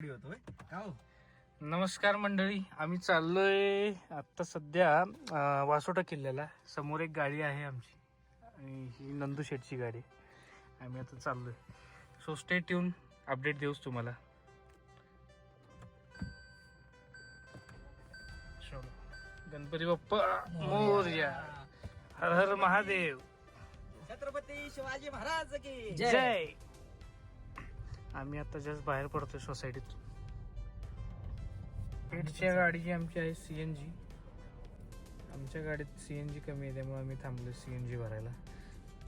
हो? नमस्कार मंडळी आम्ही चाललोय आता सध्या वासोटा किल्ल्याला. समोर एक गाडी आहे आमची आणि ही नंदू शेटची गाडी. आम्ही आता चाललोय. सो स्टे ट्यून अपडेट देऊच तुम्हाला. गणपती बाप्पा मोरया. हर हर महादेव. छत्रपती शिवाजी महाराज की. जय. आम्ही आता जस्ट बाहेर पडतोय सोसायटीत पेटच्या गाडीची आमची आहे सीएनजी आमच्या गाडीत सीएनजी कमी आहे त्यामुळे आम्ही थांबलो सीएनजी भरायला.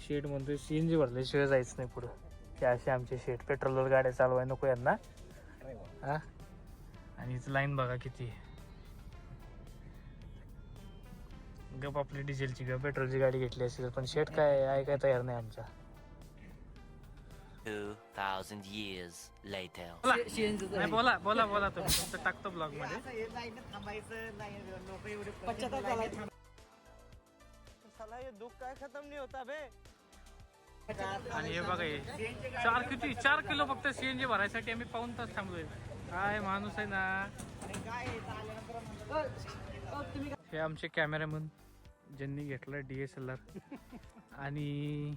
शेड म्हणतोय सीएनजी भरल्याशिवाय जायचं नाही पुढं. हे असे आमचे शेड पेट्रोलवर गाड्या चालवाय नको यांना. हा? आणि इथं लाईन बघा किती आहे. गप आपली डिझेलची गप पेट्रोलची गाडी घेतली असेल पण शेट काय ऐकाय तयार नाही आमचा 2,000 years later. नाही बोला बोला बोला तुम्ही. तुमचं टाकतो ब्लॉगमध्ये. थांबायचं नाही लोक एवढे पश्चाताप साला दुःख काय खतम नाही होता बे आणि हे बघा हे चार किती चार किलो फक्त सीएनजी भरायसाठी आम्ही पाऊन तास थांबलोय. काय माणूस आहे ना? हे आमचे कॅमेरामन ज्यांनी घेतलं डी एस एल आर आणि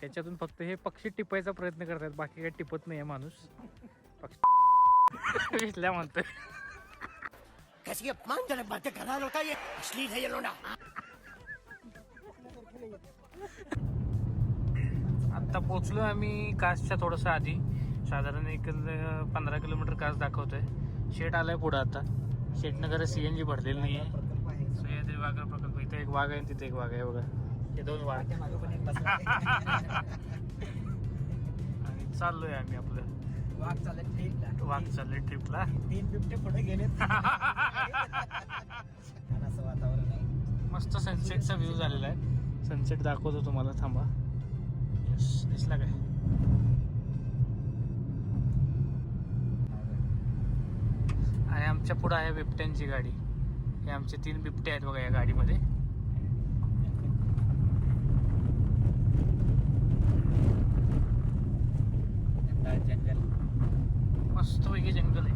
त्याच्यातून फक्त हे पक्षी टिपायचा प्रयत्न करतात बाकी काही टिपत नाही आहे माणूस. पक्षी विसल्या म्हणतोय. कैसी अपमानजनक बातें कर रहा लड़का ये? है लोना आत्ता पोचलो आम्ही कासच्या थोडंसं आधी. साधारण एक पंधरा किलोमीटर कास दाखवतोय. शेट आलाय पुढं आता. शेटनं खरं सी एन जी भरलेलं नाही आहे. सह्याद्री वाघ प्रकल्प. इथे एक वाघ आहे तिथे एक वाघ आहे बघा. हे दोन आहे. आणि चाललोय आम्ही आपलं. वाघ चालत ट्रेनला वाघ चाललोय ट्रिपला तीन बिबटे पुढे छान असं वातावरण आहे. मस्त सनसेटचा व्ह्यू झालेला आहे. सनसेट दाखवतो तुम्हाला. थांबा. येस दिसला काय? आणि आमच्या पुढं आहे बिबट्यांची गाडी. हे आमचे तीन बिबटे आहेत बघा या गाडीमध्ये जंगल जंगल मस्त पैकी जंगल आहे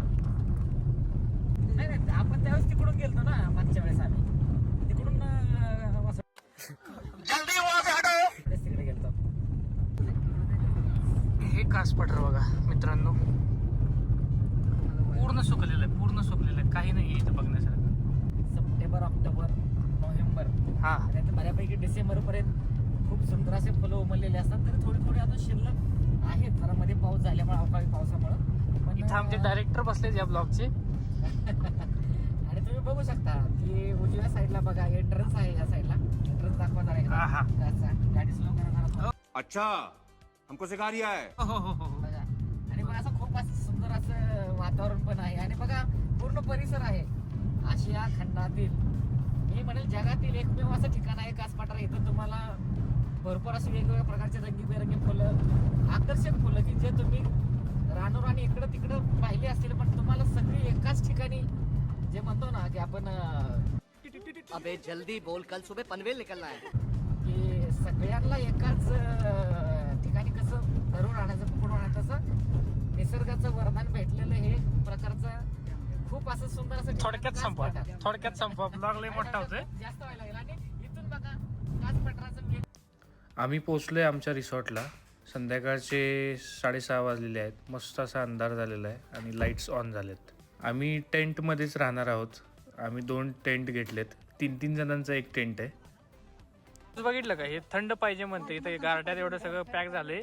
नाही नाही आपण त्यावेळेस तिकडून गेलतो ना मागच्या वेळेस आम्ही तिकडून अं, वासो- जल्दी वहां से हटो इकडेच तिकडे गेलतो हे कास पठार बघा मित्रांनो पूर्ण सुकलेलं आहे पूर्ण सुकलेलं आहे काही नाही इथं बघण्यासारखं सप्टेंबर ऑक्टोबर नोव्हेंबर. हा. आणि आता बऱ्यापैकी डिसेंबर पर्यंत खूप सुंदर असे फुलं उमललेले असतात तरी थोडी थोडी अजून शिल्लक आहेत. जरा मध्ये पाऊस झाल्यामुळे अवकाळी पावसामुळे. पण इथं आमचे डायरेक्टर बसलेत या ब्लॉगचे आणि तुम्ही बघू शकता की उजव्या साईडला बघा एंट्रन्स आहे या साईडला एंट्रन्स दाखवा जरा एकदा. हा, हा. त्याचा. गाडी स्लो करा जरा. अच्छा हमको सिखा रिया है. हो हो हो हो. बघा. आणि मग असं खूप असं सुंदर असं वातावरण पण आहे. आणि बघा पूर्ण परिसर आहे. आशिया खंडातील. मी म्हणेल जगातील एकमेव असं ठिकाण आहे कासपाटारा. इथं तुम्हाला भरपूर असे वेगवेगळ्या प्रकारचे रंगीबेरंगी फुलं आकर्षक फुलं की जे तुम्ही रानोराणी इकडं तिकडं पाहिले असतील पण तुम्हाला सगळी एकाच ठिकाणी जे म्हणतो ना की आपण अबे जल्दी बोल. कल सुबह पनवेल निकलना है. की सगळ्यांना एकाच ठिकाणी कसं धरून आणायचं पकडून तसं निसर्गाचं वरदान भेटलेलं हे प्रकारचं खूप असं सुंदर असं थोडक्यात संपवा. थोडक्यात संपवा. ब्लॉग लय मोठा होतोय. जास्त व्हायला लागेल. आणि इथून बघा कासपठाराचं मेन आम्ही पोचलोय आमच्या रिसॉर्टला. संध्याकाळचे साडेसहा वाजलेले आहेत. मस्त असा अंधार झालेला आहे आणि लाईट्स ऑन झालेत. आम्ही टेंटमध्येच राहणार आहोत. आम्ही दोन टेंट घेतलेत. तीन तीन जणांचा एक टेंट आहे. बघितलं का? हे थंड पाहिजे म्हणते. इथे गार्ड्यात एवढं सगळं पॅक झालंय.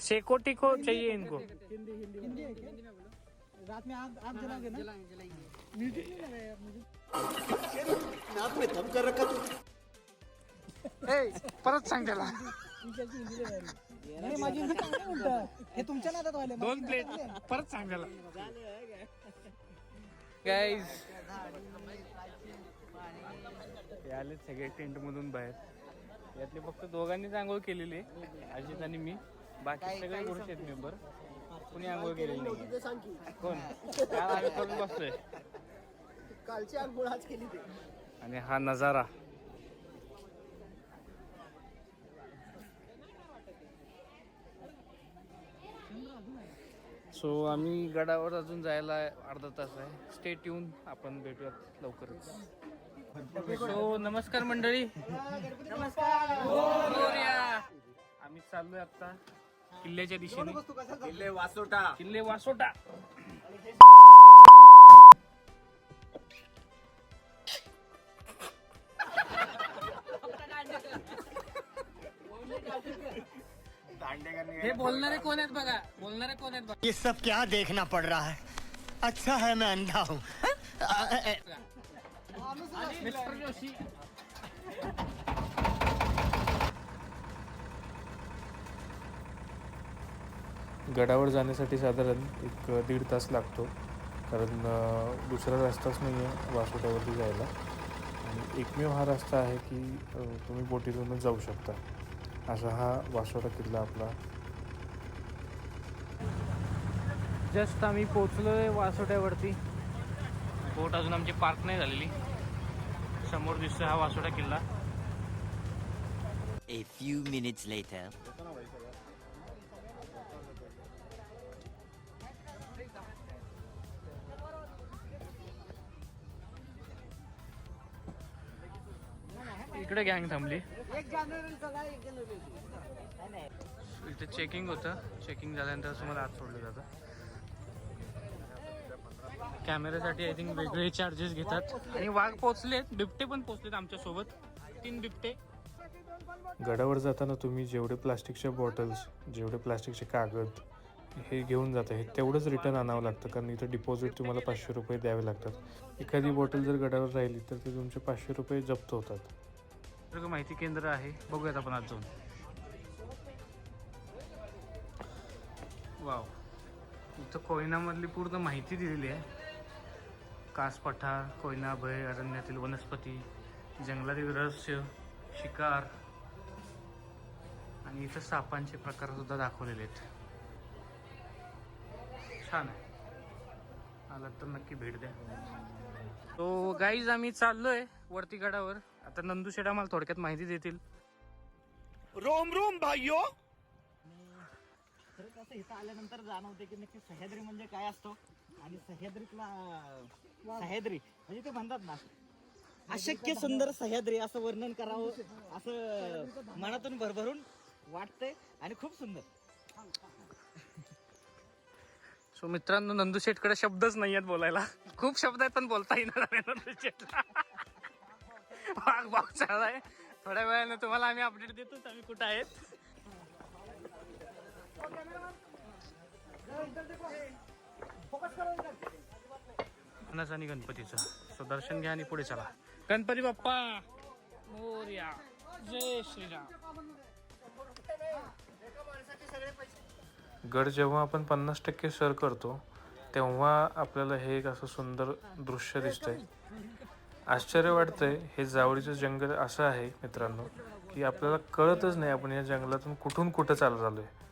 शेकोटी को? चाहिए इनको। रात में आग आग जलाओगे ना? नाक में दम कर रखा तू ए, परत सांग त्याला. हे। तुमच्या नादात व्हायला दोन प्लेट. परत सांग त्याला. गाईज ते आले सगळे टेंटमधून बाहेर. यातले फक्त दोघांनीच आंघोळ केलेली आहे अजित आणि मी. बाकी सगळे पुरुष आहेत मेंबर. कुणी आंघोळ केलेली नाही. कोण? करून बसतोय कालची आंघोळ आज केली आणि हा नजारा. सो so, आम्ही गडावर अजून जायला अर्धा तास आहे. स्टेट येऊन आपण भेटूयात लवकरच. सो नमस्कार मंडळी. नमस्कार आम्ही चाललोय आता किल्ल्याच्या दिशेने. किले वासोटा. किल्ले वासोटा. हे बोलणारे कोण आहेत बघा? बोलणारे कोण आहेत बघा? ये सब क्या देखना पड़ रहा है? अच्छा है मैं अंधा हूँ। मिस्टर जोशी गडावर जाण्यासाठी साधारण एक दीड तास लागतो. कारण दुसरा रस्ताच नाही आहे वासोट्यावरती जायला. आणि एकमेव हा रस्ता आहे की तुम्ही बोटीतूनच जाऊ शकता. असा हा वासोटा किल्ला आपला. जस्ट आम्ही पोचलोय वासोट्यावरती. बोट अजून आमची पार्क नाही झालेली. समोर दिसतोय हा वासोटा किल्ला. A few minutes later. इकडे गँग थांबली. इथे चेकिंग होतं. चेकिंग झाल्यानंतर तुम्हाला आत सोडलं जातं. कॅमेऱ्यासाठी आय थिंक वेगळे चार्जेस घेतात. आणि वाघ पोचलेत बिबटे पण पोचलेत आमच्यासोबत तीन बिबटे. गडावर जाताना तुम्ही जेवढे प्लास्टिकच्या बॉटल्स जेवढे प्लास्टिकचे कागद हे घेऊन जाता हे तेवढंच रिटर्न आणावं लागतं कारण इथं डिपॉझिट तुम्हाला पाचशे रुपये द्यावे लागतात. एखादी बॉटल जर गडावर राहिली तर ते तुमचे पाचशे रुपये जप्त होतात. माहिती केंद्र आहे. बघूयात आपण आज जाऊन. वाव इथं कोयनामधली पूर्ण माहिती दिलेली आहे. कास पठार कोयना भय अरण्यातील वनस्पती जंगलातील रहस्य शिकार आणि इथं सापांचे प्रकार सुद्धा दाखवलेले आहेत. छान आहे. आलात तर नक्की भेट द्या. तो गाईज आम्ही चाललोय वरती गडावर. आता नंदू शेठ आम्हाला थोडक्यात माहिती देतील. रोम रोम भाइयों तर कसं इथं आल्यानंतर जाणवते की नक्की सह्याद्री म्हणजे काय असतो? आणि सह्याद्रीतला सह्याद्री म्हणजे ते म्हणतात ना अशक्य सुंदर सह्याद्री असं वर्णन करावं असं मनातून भरभरून वाटतंय आणि खूप सुंदर. सो मित्रांनो नंदू शेठकडे शब्दच नाही आहेत बोलायला. खूप शब्द आहेत पण बोलता येणार नाही नंदू शेठला. वाघ भाग चाललाय. थोड्या वेळाने तुम्हाला आम्ही अपडेट देतोच आम्ही कुठं आहेत? अनस आणि गणपतीचं. सो दर्शन घ्या आणि पुढे चला. गणपती बाप्पा! मोर्या. जय श्रीराम. गड जेव्हा आपण पन्नास टक्के सर करतो तेव्हा आपल्याला हे एक असं सुंदर दृश्य दिसतंय. आश्चर्य वाटतंय हे जावळीचं जंगल असं आहे मित्रांनो की आपल्याला कळतच नाही आपण या जंगलातून कुठून कुठं चालत आलोय. वाघ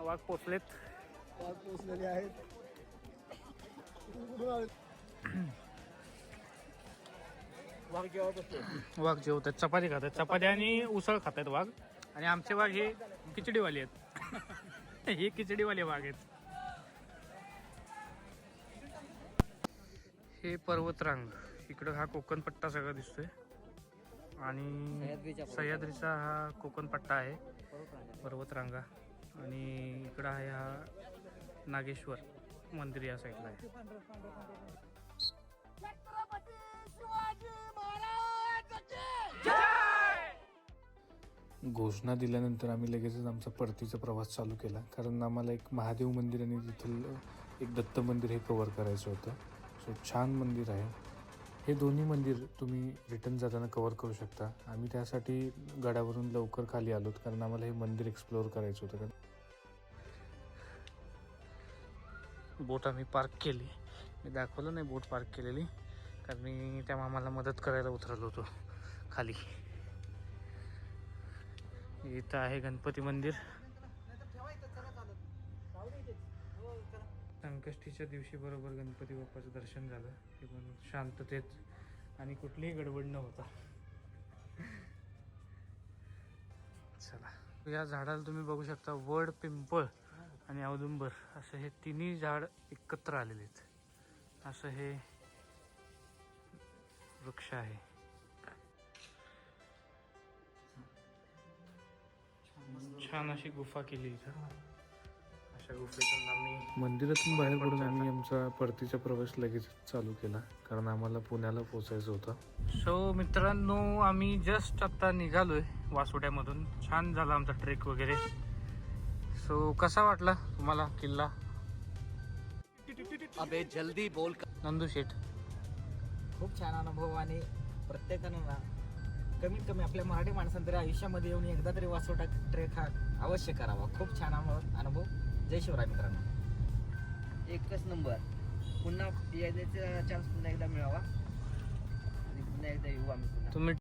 वाघ पोचलेत. वाघ पोचलेले आहेत वाघ जेवतात चपाती खातात. चपाती आणि उसळ खातात वाघ. आणि आमचे वाघ हे खिचडीवाले आहेत. हे खिचडीवाले वाघ आहेत. हे पर्वतरांग. इकडं हा कोकण पट्टा सगळा दिसतोय. आणि सह्याद्रीचा हा कोकण पट्टा आहे. पर्वतरांगा. आणि इकडं आहे हा नागेश्वर मंदिर या साईडला आहे. घोषणा दिल्यानंतर आम्ही लगेचच आमचा परतीचा प्रवास चालू केला. कारण आम्हाला एक महादेव मंदिर आणि तिथलं एक दत्त मंदिर हे कवर करायचं होतं. सो छान मंदिर आहे. हे दोन्ही मंदिर तुम्ही रिटर्न जाताना कवर करू शकता. आम्ही त्यासाठी गडावरून लवकर खाली आलोत कारण आम्हाला हे मंदिर एक्सप्लोअर करायचं होतं. कारण बोट आम्ही पार्क केली. मी दाखवलं नाही बोट पार्क केलेली कारण मी त्या मामाला मदत करायला उतरलो होतो खाली. इथं आहे गणपती मंदिर. संकष्टीच्या दिवशी बरोबर गणपती बाप्पाचं दर्शन झालं. ते पण शांततेत आणि कुठलीही गडबड न होता. चला या झाडाला तुम्ही बघू शकता वड पिंपळ आणि औदुंबर. असं हे तिन्ही झाड एकत्र आलेले आहेत. असं हे वृक्ष आहे. छान अशी गुफा केली इथं. अशा गुफेतून आम्ही मंदिरातून बाहेर पडून आम्ही आमचा परतीचा प्रवास लगेच चालू केला. कारण आम्हाला पुण्याला पोचायचं होतं. सो मित्रांनो आम्ही जस्ट आता निघालोय वासोट्यामधून छान झाला आमचा ट्रेक वगैरे. सो कसा वाटला तुम्हाला किल्ला? अबे जल्दी बोल नंदू शेठ. खूप छान अनुभव आणि प्रत्येकानं ना कमीत कमी आपल्या मराठी माणसांनी तरी आयुष्यामध्ये येऊन एकदा तरी वासोटा ट्रेक हा अवश्य करावा. खूप छान अनुभव. जय शिवराय मित्रांनो. एकच नंबर. पुन्हा यायचा चान्स पुन्हा एकदा मिळावा. आणि पुन्हा एकदा येऊ आम्ही पुन्हा. तुम्ही